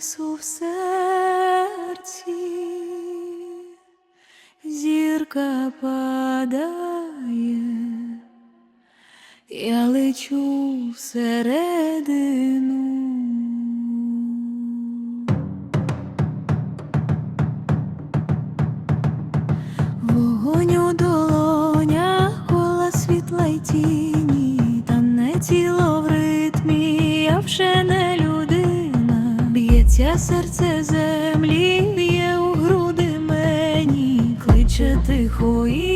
тису в серці, зірка падає, я лечу всередину. Вогонь удобно. Б'ється серце землі, є у груди мені, кличе тихо і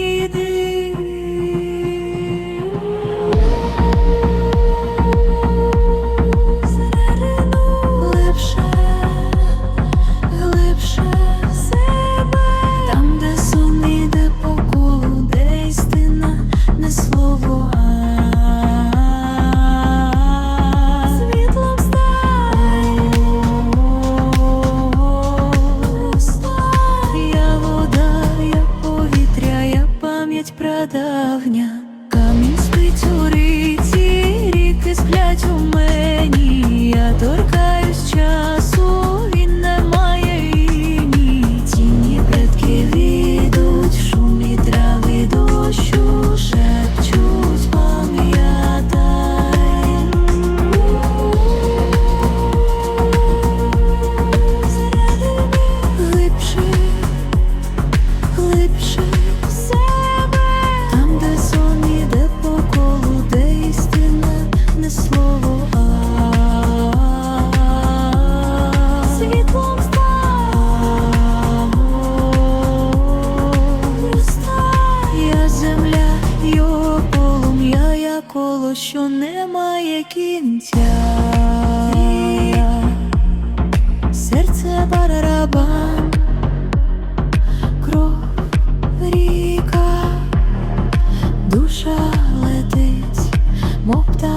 Коло, що немає кінця, серце барабан, кров ріка, душа летить, мов птах.